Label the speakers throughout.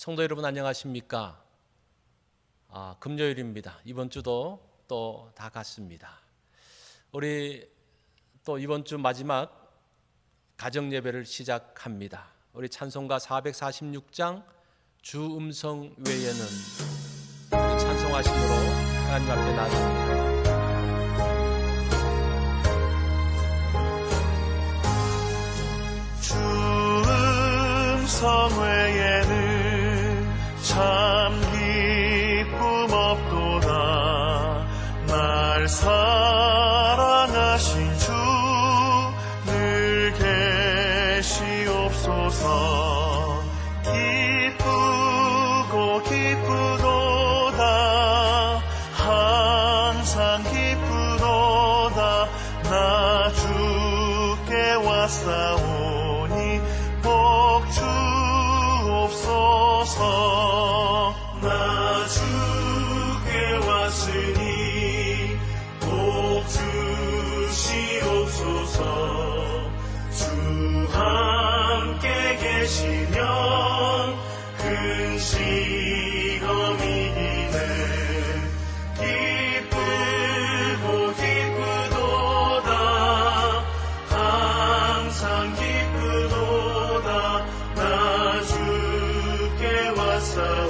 Speaker 1: 성도 여러분 안녕하십니까? 아, 금요일입니다. 이번 주도 또 다 갔습니다. 우리 또 이번 주 마지막 가정 예배를 시작합니다. 우리 찬송가 446장 주 음성 외에는 찬송하심으로 하나님 앞에 나갑니다.
Speaker 2: 주 음성 외 주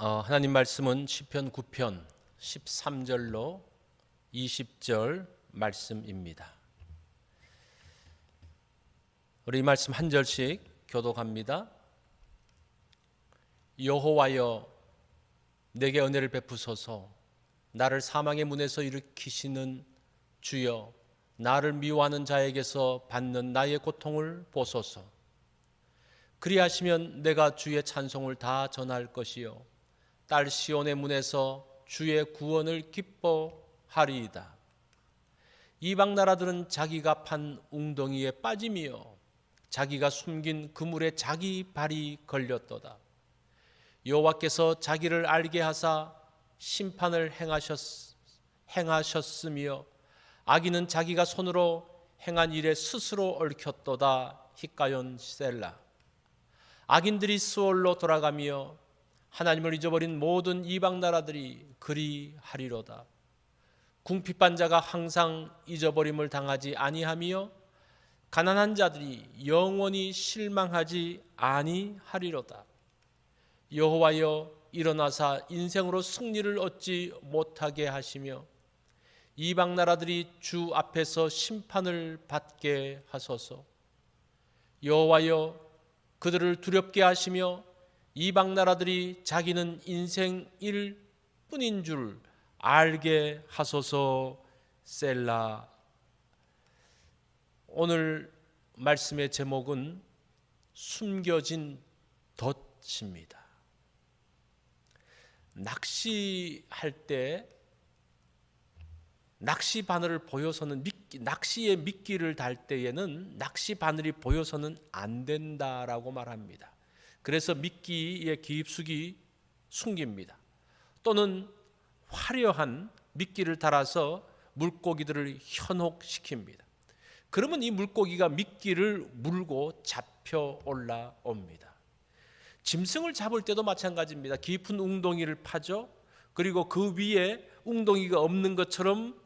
Speaker 1: 하나님 말씀은 시편 9편 13절로 20절 말씀입니다. 우리 이 말씀 한 절씩 교독합니다. 여호와여 내게 은혜를 베푸소서 나를 사망의 문에서 일으키시는 주여 나를 미워하는 자에게서 받는 나의 고통을 보소서 그리하시면 내가 주의 찬송을 다 전할 것이요 딸 시온의 문에서 주의 구원을 기뻐하리이다. 이방 나라들은 자기가 판 웅덩이에 빠짐이요 자기가 숨긴 그물에 자기 발이 걸렸도다. 여호와께서 자기를 알게 하사 심판을 행하셨, 행하셨으며 악인은 자기가 손으로 행한 일에 스스로 얽혔도다. 히카연 셀라. 악인들이 수월로 돌아가며 하나님을 잊어버린 모든 이방 나라들이 그리하리로다. 궁핍한 자가 항상 잊어버림을 당하지 아니하며 가난한 자들이 영원히 실망하지 아니하리로다. 여호와여 일어나사 인생으로 승리를 얻지 못하게 하시며 이방 나라들이 주 앞에서 심판을 받게 하소서. 여호와여 그들을 두렵게 하시며 이방 나라들이 자기는 인생일 뿐인 줄 알게 하소서 셀라 오늘 말씀의 제목은 숨겨진 덫입니다. 낚시할 때 낚시 바늘을 보여서는 미끼, 낚시에 미끼를 달 때에는 낚시 바늘이 보여서는 안 된다라고 말합니다. 그래서 미끼의 깊숙이 숨깁니다. 또는 화려한 미끼를 달아서 물고기들을 현혹시킵니다. 그러면 이 물고기가 미끼를 물고 잡혀 올라옵니다. 짐승을 잡을 때도 마찬가지입니다. 깊은 웅덩이를 파죠. 그리고 그 위에 웅덩이가 없는 것처럼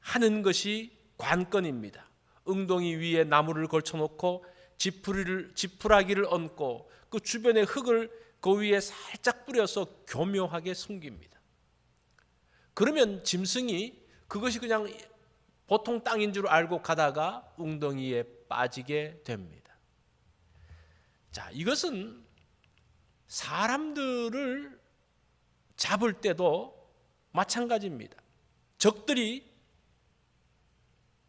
Speaker 1: 하는 것이 관건입니다. 웅덩이 위에 나무를 걸쳐놓고 지푸리를 지푸라기를 얹고 그 주변에 흙을 그 위에 살짝 뿌려서 교묘하게 숨깁니다. 그러면 짐승이 그것이 그냥 보통 땅인 줄 알고 가다가 웅덩이에 빠지게 됩니다. 자, 이것은 사람들을 잡을 때도 마찬가지입니다. 적들이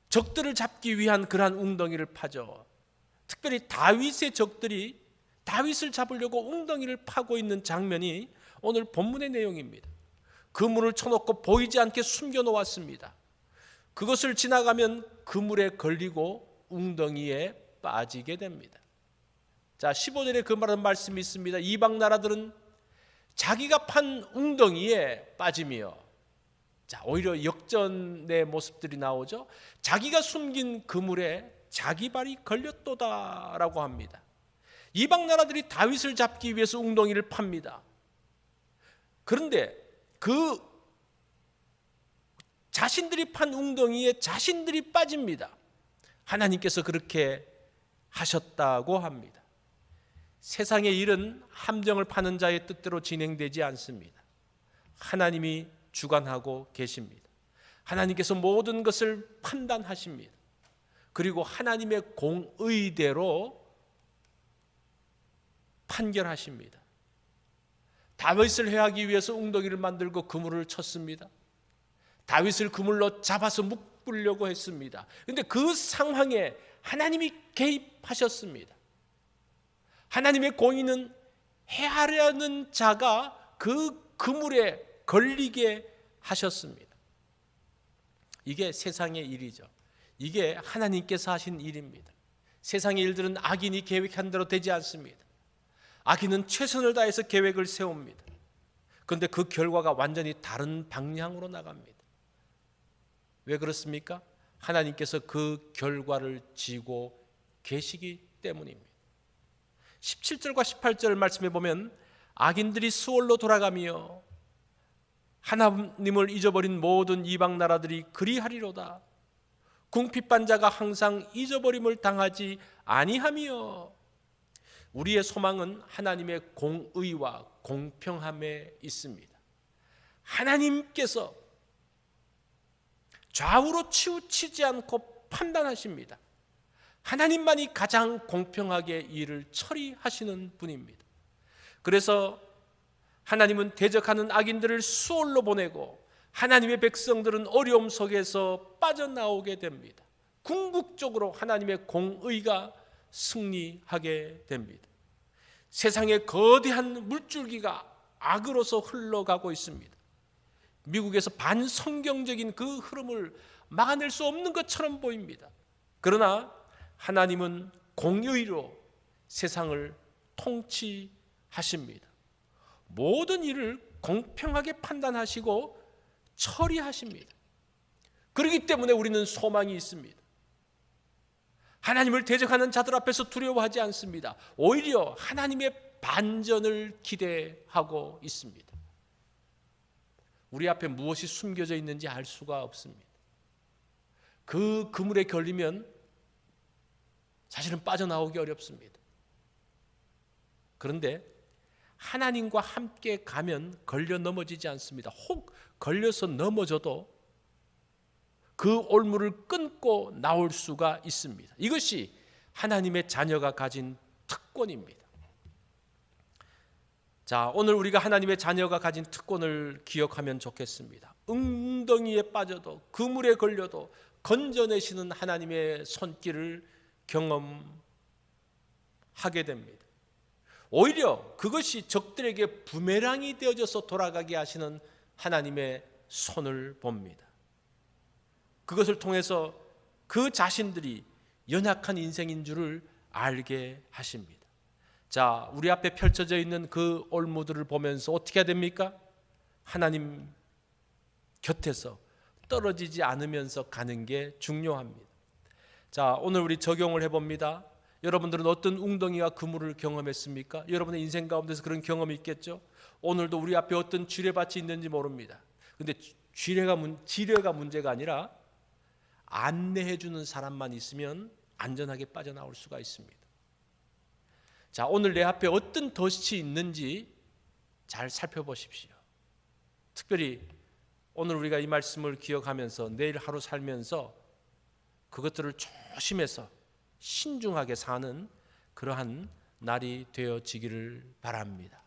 Speaker 1: 적들을 잡기 위한 그러한 웅덩이를 파죠. 특별히 다윗의 적들이 다윗을 잡으려고 웅덩이를 파고 있는 장면이 오늘 본문의 내용입니다. 그물을 쳐놓고 보이지 않게 숨겨 놓았습니다. 그것을 지나가면 그물에 걸리고 웅덩이에 빠지게 됩니다. 자, 15절에 그 말은 말씀이 있습니다. 이방 나라들은 자기가 판 웅덩이에 빠지며 자, 오히려 역전의 모습들이 나오죠. 자기가 숨긴 그물에 자기 발이 걸렸도다라고 합니다. 이방 나라들이 다윗을 잡기 위해서 웅덩이를 팝니다. 그런데 그 자신들이 판 웅덩이에 자신들이 빠집니다. 하나님께서 그렇게 하셨다고 합니다. 세상의 일은 함정을 파는 자의 뜻대로 진행되지 않습니다. 하나님이 주관하고 계십니다. 하나님께서 모든 것을 판단하십니다. 그리고 하나님의 공의대로 판결하십니다. 다윗을 해하기 위해서 웅덩이를 만들고 그물을 쳤습니다. 다윗을 그물로 잡아서 묶으려고 했습니다. 근데 그 상황에 하나님이 개입하셨습니다. 하나님의 공의는 해하려는 자가 그 그물에 걸리게 하셨습니다. 이게 세상의 일이죠. 이게 하나님께서 하신 일입니다. 세상의 일들은 악인이 계획한 대로 되지 않습니다. 악인은 최선을 다해서 계획을 세웁니다. 그런데 그 결과가 완전히 다른 방향으로 나갑니다. 왜 그렇습니까? 하나님께서 그 결과를 지고 계시기 때문입니다. 17절과 18절 말씀해 보면 악인들이 수월로 돌아가며 하나님을 잊어버린 모든 이방 나라들이 그리하리로다. 궁핍한 자가 항상 잊어버림을 당하지 아니하며 우리의 소망은 하나님의 공의와 공평함에 있습니다. 하나님께서 좌우로 치우치지 않고 판단하십니다. 하나님만이 가장 공평하게 일을 처리하시는 분입니다. 그래서 하나님은 대적하는 악인들을 수월로 보내고 하나님의 백성들은 어려움 속에서 빠져나오게 됩니다. 궁극적으로 하나님의 공의가 승리하게 됩니다. 세상에 거대한 물줄기가 악으로서 흘러가고 있습니다. 미국에서 반성경적인 그 흐름을 막아낼 수 없는 것처럼 보입니다. 그러나 하나님은 공의로 세상을 통치하십니다. 모든 일을 공평하게 판단하시고 처리하십니다. 그렇기 때문에 우리는 소망이 있습니다. 하나님을 대적하는 자들 앞에서 두려워하지 않습니다. 오히려 하나님의 반전을 기대하고 있습니다. 우리 앞에 무엇이 숨겨져 있는지 알 수가 없습니다. 그 그물에 걸리면 사실은 빠져나오기 어렵습니다. 그런데 하나님과 함께 가면 걸려 넘어지지 않습니다. 혹 걸려서 넘어져도 그 올무를 끊고 나올 수가 있습니다. 이것이 하나님의 자녀가 가진 특권입니다. 자, 오늘 우리가 하나님의 자녀가 가진 특권을 기억하면 좋겠습니다. 웅덩이에 빠져도 그물에 걸려도 건져내시는 하나님의 손길을 경험하게 됩니다. 오히려 그것이 적들에게 부메랑이 되어져서 돌아가게 하시는 하나님의 손을 봅니다. 그것을 통해서 그 자신들이 연약한 인생인 줄을 알게 하십니다. 자, 우리 앞에 펼쳐져 있는 그 올무들을 보면서 어떻게 해야 됩니까? 하나님 곁에서 떨어지지 않으면서 가는 게 중요합니다. 자, 오늘 우리 적용을 해봅니다. 여러분들은 어떤 웅덩이와 그물을 경험했습니까? 여러분의 인생 가운데서 그런 경험이 있겠죠? 오늘도 우리 앞에 어떤 지뢰밭이 있는지 모릅니다. 근데 지뢰가, 문, 지뢰가 문제가 아니라 안내해 주는 사람만 있으면 안전하게 빠져나올 수가 있습니다. 자, 오늘 내 앞에 어떤 덫이 있는지 잘 살펴보십시오. 특별히 오늘 우리가 이 말씀을 기억하면서 내일 하루 살면서 그것들을 조심해서 신중하게 사는 그러한 날이 되어지기를 바랍니다.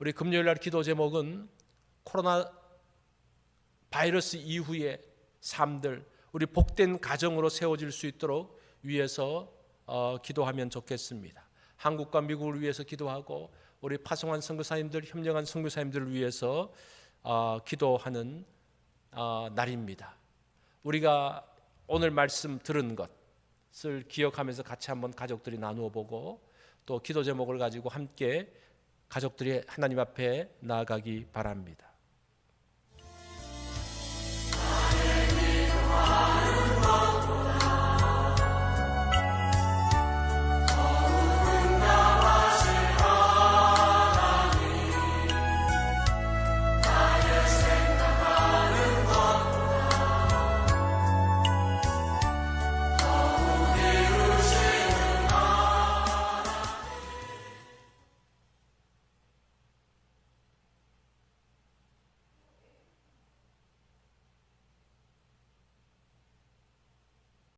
Speaker 1: 우리 금요일 날 기도 제목은 코로나 바이러스 이후의 삶들 우리 복된 가정으로 세워질 수 있도록 위해서 어, 기도하면 좋겠습니다. 한국과 미국을 위해서 기도하고 우리 파송한 선교사님들, 협력한 선교사님들을 위해서 어, 기도하는 어, 날입니다. 우리가 오늘 말씀 들은 것을 기억하면서 같이 한번 가족들이 나누어 보고 또 기도 제목을 가지고 함께 가족들이 하나님 앞에 나아가기 바랍니다.